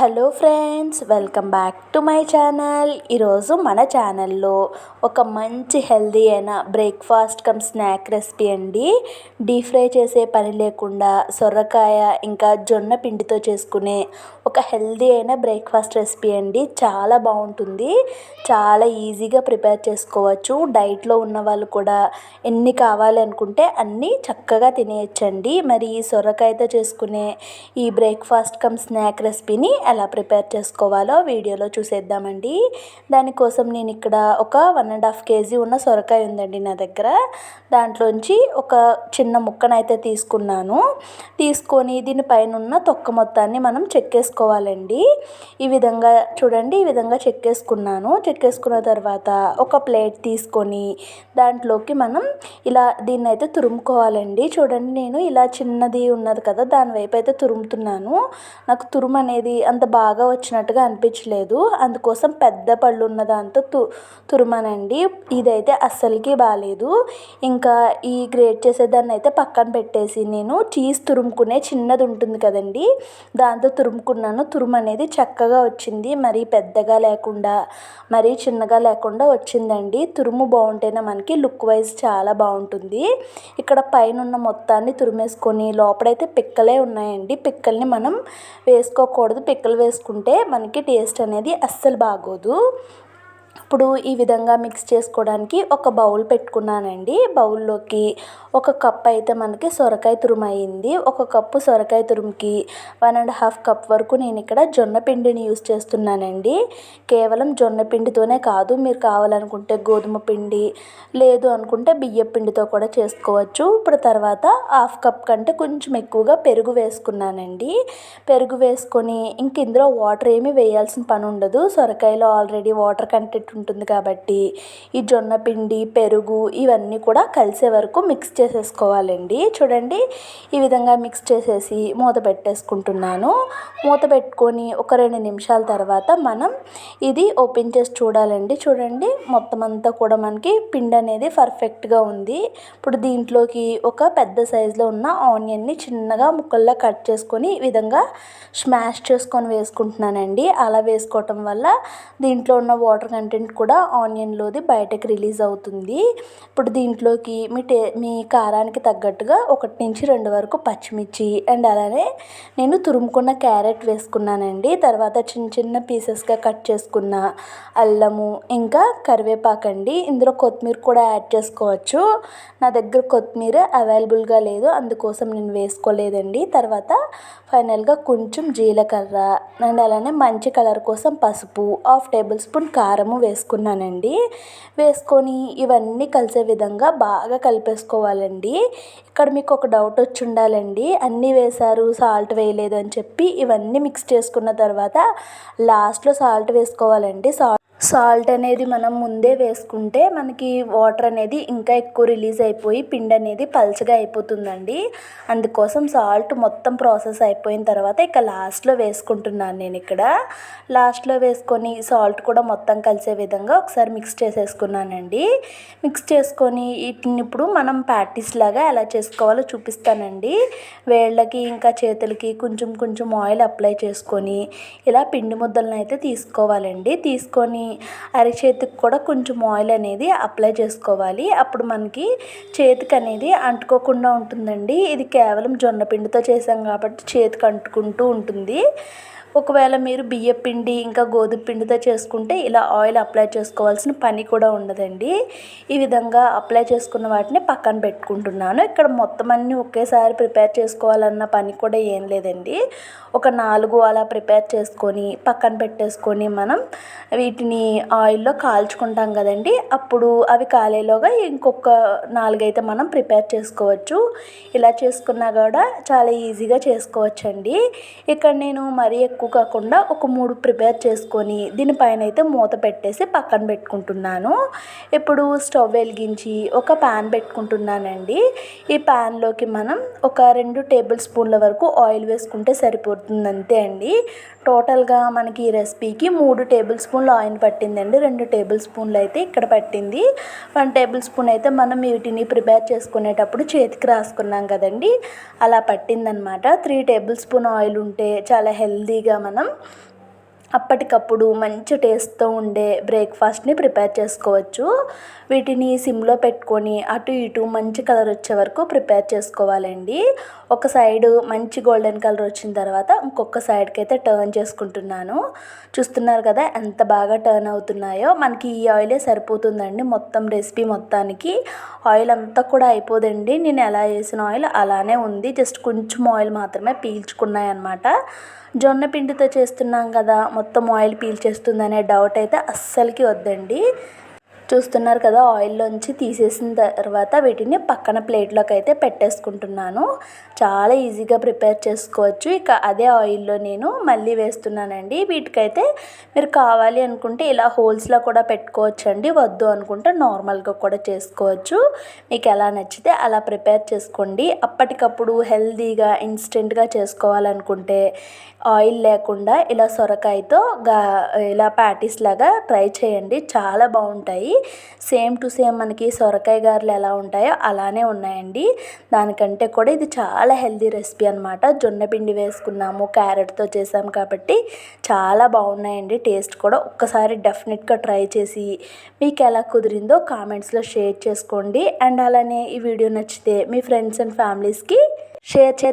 Hello friends welcome back to my channel. ఈరోజు మన ఛానల్లో ఒక మంచి హెల్దీ అయిన బ్రేక్ఫాస్ట్ కమ్ స్నాక్ రెసిపీ అండి. డీప్ ఫ్రై చేసే పని లేకుండా సొరకాయ ఇంకా జొన్న పిండితో చేసుకునే ఒక హెల్దీ అయిన బ్రేక్ఫాస్ట్ రెసిపీ అండి. చాలా బాగుంటుంది. చాలా ఈజీగా ప్రిపేర్ చేసుకోవచ్చు. డైట్లో ఉన్న వాళ్ళు కూడా ఎన్ని కావాలి అనుకుంటే అన్నీ చక్కగా తినేయచ్చండి. మరి ఈ సొరకాయతో చేసుకునే ఈ బ్రేక్ఫాస్ట్ కమ్ స్నాక్ రెసిపీని ఎలా ప్రిపేర్ చేసుకోవాలో వీడియోలో చూసేద్దామండి. దానికోసం నేను ఇక్కడ ఒక వన్ అండ్ హాఫ్ కేజీ ఉన్న సొరకాయ ఉందండి నా దగ్గర. దాంట్లోంచి ఒక చిన్న ముక్కనైతే తీసుకున్నాను. తీసుకొని దీనిపైన ఉన్న తొక్క మొత్తాన్ని మనం చెక్కేసుకోవాలండి ఈ విధంగా చూడండి ఈ విధంగా చెక్కేసుకున్నాను చెక్కేసుకున్న తర్వాత ఒక ప్లేట్ తీసుకొని దాంట్లోకి మనం ఇలా దీన్ని అయితే తురుముకోవాలండి. చూడండి నేను ఇలా చిన్నది ఉన్నది కదా దాని వైపు అయితే తురుముతున్నాను. నాకు తురుము అనేది అంత అంత బాగా వచ్చినట్టుగా అనిపించలేదు. అందుకోసం పెద్ద పళ్ళు ఉన్న దాంతో తు తురుమానండి. ఇదైతే అస్సలకి బాగాలేదు ఇంకా ఈ గ్రేట్ చేసేదాన్ని అయితే పక్కన పెట్టేసి నేను చీజ్ తురుముకునే చిన్నది ఉంటుంది కదండి. దాంతో తురుముకున్నాను. తురుము అనేది చక్కగా వచ్చింది. మరీ పెద్దగా లేకుండా మరీ చిన్నగా లేకుండా వచ్చిందండి. తురుము బాగుంటేనే మనకి లుక్ వైజ్ చాలా బాగుంటుంది. ఇక్కడ పైన ఉన్న మొత్తాన్ని తురిమేసుకొని లోపలైతే పిక్కలే ఉన్నాయండి. పిక్కల్ని మనం వేసుకోకూడదు. పిక్కలు వేసుకుంటే మనకి టేస్ట్ అనేది అస్సలు బాగోదు. ఇప్పుడు ఈ విధంగా మిక్స్ చేసుకోవడానికి ఒక బౌల్ పెట్టుకున్నానండి. బౌల్లోకి ఒక కప్ అయితే మనకి సొరకాయ తురుము అయింది. ఒక కప్పు సొరకాయ తురుముకి వన్ అండ్ హాఫ్ కప్ వరకు నేను ఇక్కడ జొన్న పిండిని యూస్ చేస్తున్నానండి. కేవలం జొన్న పిండితోనే కాదు మీరు కావాలనుకుంటే గోధుమ పిండి లేదు అనుకుంటే బియ్య పిండితో కూడా చేసుకోవచ్చు. ఇప్పుడు తర్వాత హాఫ్ కప్ కంటే కొంచెం ఎక్కువగా పెరుగు వేసుకున్నానండి. పెరుగు వేసుకొని ఇంక ఇందులో వాటర్ ఏమీ వేయాల్సిన పని ఉండదు. సొరకాయలో ఆల్రెడీ వాటర్ కంటెంట్ ఉంటుంది కాబట్టి ఈ జొన్న పిండి పెరుగు ఇవన్నీ కూడా కలిసే వరకు మిక్స్ చేసేసుకోవాలండి. చూడండి ఈ విధంగా మిక్స్ చేసేసి మూత పెట్టేసుకుంటున్నాను. మూత పెట్టుకొని ఒక రెండు నిమిషాల తర్వాత మనం ఇది ఓపెన్ చేసి చూడాలండి. చూడండి మొత్తం అంతా కూడా మనకి పిండి అనేది పర్ఫెక్ట్గా ఉంది. ఇప్పుడు దీంట్లోకి ఒక పెద్ద సైజులో ఉన్న ఆనియన్ని చిన్నగా ముక్కల్లా కట్ చేసుకొని ఈ విధంగా స్మాష్ చేసుకొని వేసుకుంటున్నానండి. అలా వేసుకోవటం వల్ల దీంట్లో ఉన్న వాటర్ కంటే కంటెంట్ కూడా ఆనియన్లోది బయటకు రిలీజ్ అవుతుంది. ఇప్పుడు దీంట్లోకి మీ టే మీ కారానికి తగ్గట్టుగా ఒకటి నుంచి రెండు వరకు పచ్చిమిర్చి అండ్ అలానే నేను తురుముకున్న క్యారెట్ వేసుకున్నానండి. తర్వాత చిన్న చిన్న పీసెస్గా కట్ చేసుకున్న అల్లము ఇంకా కరివేపాకు అండి. ఇందులో కొత్తిమీర కూడా యాడ్ చేసుకోవచ్చు. నా దగ్గర కొత్తిమీర అవైలబుల్గా లేదు అందుకోసం నేను వేసుకోలేదండి. తర్వాత ఫైనల్గా కొంచెం జీలకర్ర అండ్ అలానే మంచి కలర్ కోసం పసుపు హాఫ్ టేబుల్ స్పూన్ కారము వేసుకున్నానండి. వేసుకొని ఇవన్నీ కలిసే విధంగా బాగా కలిపేసుకోవాలండి. ఇక్కడ మీకు ఒక డౌట్ వచ్చి ఉండాలండి. అన్నీ వేశారు సాల్ట్ వేయలేదు అని చెప్పి ఇవన్నీ మిక్స్ చేసుకున్న తర్వాత లాస్ట్లో సాల్ట్ వేసుకోవాలండి. సాల్ట్ సాల్ట్ అనేది మనం ముందే వేసుకుంటే మనకి వాటర్ అనేది ఇంకా ఎక్కువ రిలీజ్ అయిపోయి పిండి అనేది పల్చగా అయిపోతుందండి. అందుకోసం సాల్ట్ మొత్తం ప్రాసెస్ అయిపోయిన తర్వాత ఇక లాస్ట్లో వేసుకుంటున్నాను నేను ఇక్కడ. లాస్ట్లో వేసుకొని సాల్ట్ కూడా మొత్తం కలిసే విధంగా ఒకసారి మిక్స్ చేసేసుకున్నానండి. మిక్స్ చేసుకొని వీటిని ఇప్పుడు మనం ప్యాటీస్ లాగా ఎలా చేసుకోవాలో చూపిస్తానండి. వేళ్ళకి ఇంకా చేతులకి కొంచెం కొంచెం ఆయిల్ అప్లై చేసుకొని ఇలా పిండి ముద్దలను అయితే తీసుకోవాలండి. తీసుకొని అరిచేతికి కూడా కొంచెం ఆయిల్ అనేది అప్లై చేసుకోవాలి. అప్పుడు మనకి చేతికి అనేది అంటుకోకుండా ఉంటుందండి. ఇది కేవలం జొన్న పిండితో చేసాం కాబట్టి చేతికి అంటుకుంటూ ఉంటుంది. ఒకవేళ మీరు బియ్య పిండి ఇంకా గోధుమ పిండితో చేసుకుంటే ఇలా ఆయిల్ అప్లై చేసుకోవాల్సిన పని కూడా ఉండదండి. ఈ విధంగా అప్లై చేసుకున్న వాటిని పక్కన పెట్టుకుంటున్నాను. ఇక్కడ మొత్తం అన్నీ ఒకేసారి ప్రిపేర్ చేసుకోవాలన్న పని కూడా ఏం లేదండి. ఒక నాలుగు అలా ప్రిపేర్ చేసుకొని పక్కన పెట్టేసుకొని మనం వీటిని ఆయిల్లో కాల్చుకుంటాం కదండి. అప్పుడు అవి కాలేలోగా ఇంకొక నాలుగైతే మనం ప్రిపేర్ చేసుకోవచ్చు. ఇలా చేసుకున్నా కూడా చాలా ఈజీగా చేసుకోవచ్చండి. ఇక్కడ నేను మరీ ఎక్కువ కాకుండా ఒక మూడు ప్రిపేర్ చేసుకొని దీనిపైన అయితే మూత పెట్టేసి పక్కన పెట్టుకుంటున్నాను. ఇప్పుడు స్టవ్ వెలిగించి ఒక ప్యాన్ పెట్టుకుంటున్నానండి. ఈ ప్యాన్లోకి మనం ఒక రెండు టేబుల్ స్పూన్ల వరకు ఆయిల్ వేసుకుంటే సరిపోతుంది అంతే అండి. టోటల్గా మనకి ఈ రెసిపీకి మూడు టేబుల్ స్పూన్లు ఆయిల్ పట్టిందండి. రెండు టేబుల్ స్పూన్లు అయితే ఇక్కడ పట్టింది. వన్ టేబుల్ స్పూన్ అయితే మనం వీటిని ప్రిపేర్ చేసుకునేటప్పుడు చేతికి రాసుకున్నాం కదండి. అలా పట్టిందనమాట. త్రీ టేబుల్ స్పూన్ ఆయిల్ ఉంటే చాలా హెల్దీగా మనం అప్పటికప్పుడు మంచి టేస్ట్తో ఉండే బ్రేక్ఫాస్ట్ని ప్రిపేర్ చేసుకోవచ్చు. వీటిని సిమ్లో పెట్టుకొని అటు ఇటు మంచి కలర్ వచ్చే వరకు ప్రిపేర్ చేసుకోవాలండి. ఒక సైడ్ మంచి గోల్డెన్ కలర్ వచ్చిన తర్వాత ఇంకొక సైడ్కి అయితే టర్న్ చేసుకుంటున్నాను. చూస్తున్నారు కదా ఎంత బాగా టర్న్ అవుతున్నాయో. మనకి ఈ ఆయిలే సరిపోతుందండి మొత్తం రెసిపీ మొత్తానికి. ఆయిల్ అంతా కూడా అయిపోదండి. నేను ఎలా వేసిన ఆయిల్ అలానే ఉంది. జస్ట్ కొంచెం ఆయిల్ మాత్రమే పీల్చుకున్నాయి అనమాట జొన్న పిండితో చేస్తున్నాం కదా మొత్తం ఆయిల్ పీల్చేస్తుందనే డౌట్ అయితే అస్సలకి వద్దండి. చూస్తున్నారు కదా ఆయిల్లోంచి తీసేసిన తర్వాత వీటిని పక్కన ప్లేట్లోకి అయితే పెట్టేసుకుంటున్నాను. చాలా ఈజీగా ప్రిపేర్ చేసుకోవచ్చు. ఇక అదే ఆయిల్లో నేను మళ్ళీ వేస్తున్నానండి. వీటికైతే మీరు కావాలి అనుకుంటే ఇలా హోల్స్లో కూడా పెట్టుకోవచ్చు అండి వద్దు అనుకుంటే నార్మల్గా కూడా చేసుకోవచ్చు. మీకు ఎలా నచ్చితే అలా ప్రిపేర్ చేసుకోండి. అప్పటికప్పుడు హెల్తీగా ఇన్స్టెంట్గా చేసుకోవాలనుకుంటే ఆయిల్ లేకుండా ఇలా సొరకాయతో గా ఇలా ప్యాటీస్ లాగా ట్రై చేయండి. చాలా బాగుంటాయి. సేమ్ టు సేమ్ మనకి సొరకాయ గారెలు ఎలా ఉంటాయో అలానే ఉన్నాయండి. దానికంటే కూడా ఇది చాలా హెల్దీ రెసిపీ అనమాట జొన్న పిండి వేసుకున్నాము క్యారెట్తో చేసాం కాబట్టి చాలా బాగున్నాయండి. టేస్ట్ కూడా ఒక్కసారి డెఫినెట్గా ట్రై చేసి మీకు ఎలా కుదిరిందో కామెంట్స్లో షేర్ చేసుకోండి. అండ్ అలానే ఈ వీడియో నచ్చితే మీ ఫ్రెండ్స్ అండ్ ఫ్యామిలీస్కి షేర్ చే